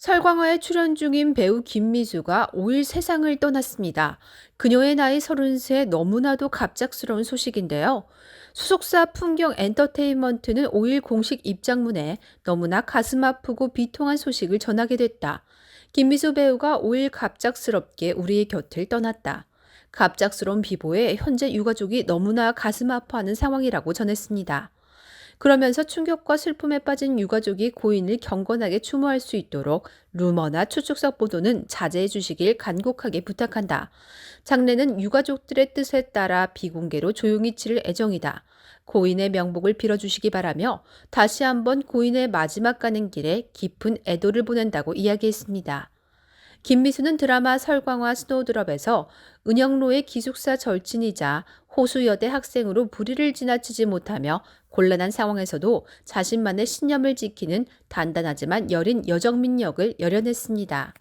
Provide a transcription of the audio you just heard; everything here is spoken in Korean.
설광화에 출연 중인 배우 김미수가 5일 세상을 떠났습니다. 그녀의 나이 33에 너무나도 갑작스러운 소식인데요. 소속사 풍경 엔터테인먼트는 5일 공식 입장문에 너무나 가슴 아프고 비통한 소식을 전하게 됐다. 김미수 배우가 5일 갑작스럽게 우리의 곁을 떠났다. 갑작스러운 비보에 현재 유가족이 너무나 가슴 아파하는 상황이라고 전했습니다. 그러면서 충격과 슬픔에 빠진 유가족이 고인을 경건하게 추모할 수 있도록 루머나 추측석 보도는 자제해 주시길 간곡하게 부탁한다. 장례는 유가족들의 뜻에 따라 비공개로 조용히 치를 애정이다. 고인의 명복을 빌어주시기 바라며 다시 한번 고인의 마지막 가는 길에 깊은 애도를 보낸다고 이야기했습니다. 김미수는 드라마 설광화 스노우드롭에서 은영로의 기숙사 절친이자 호수여대 학생으로 불의를 지나치지 못하며 곤란한 상황에서도 자신만의 신념을 지키는 단단하지만 여린 여정민 역을 열연했습니다.